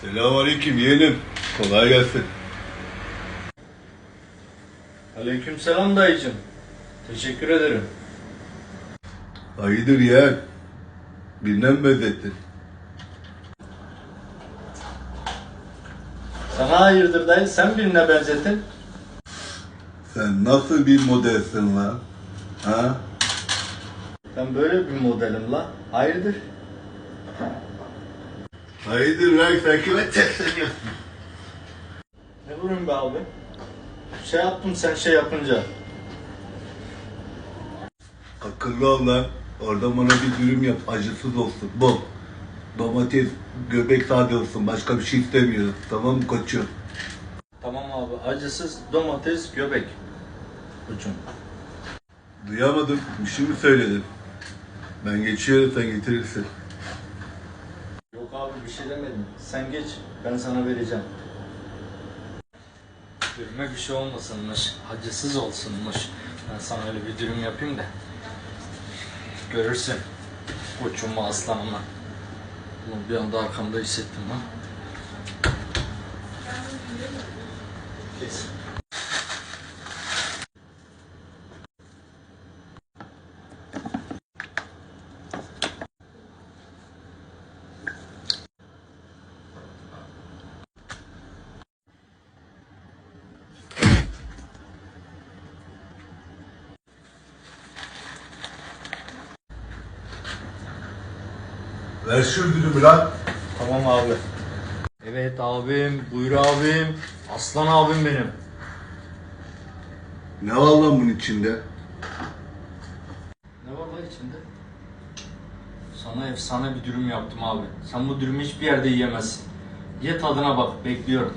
Selamünaleyküm yeğenim. Kolay gelsin. Aleykümselam dayıcım. Teşekkür ederim. Hayırdır yeğen? Birine mi benzettin? Sana hayırdır dayı sen birine benzettin. Sen nasıl bir modelsin lan? Ha? Ben böyle bir modelim la. Hayırdır? Hayırdır lan sen kime sesleniyorsun? Ne vurayım be abi? Şey yaptım sen şey yapınca. Akıllı ol lan. Orada bana bir dürüm yap. Acısız olsun. Bol. Domates, göbek sade olsun. Başka bir şey istemiyorum. Tamam mı koçum? Tamam abi acısız domates göbek. Uçum. Duyamadım. Bir şey mi söyledin? Ben geçiyorum sen getirirsin. Bir şey demedim. Sen geç ben sana vereceğim. Dürüme bir şey olmasınmış. Acısız olsunmuş. Ben sana öyle bir dürüm yapayım da. Görürsün. Koçumu aslanımla. Ulan bir anda arkamda hissettim lan. Kes. Ver şu dürümü lan. Tamam abi. Evet abim, buyur abim. Aslan abim benim. Ne var lan bunun içinde? Ne var lan içinde? Sana efsane bir dürüm yaptım abi. Sen bu dürümü hiçbir yerde yiyemezsin. Ye tadına bak, bekliyorum.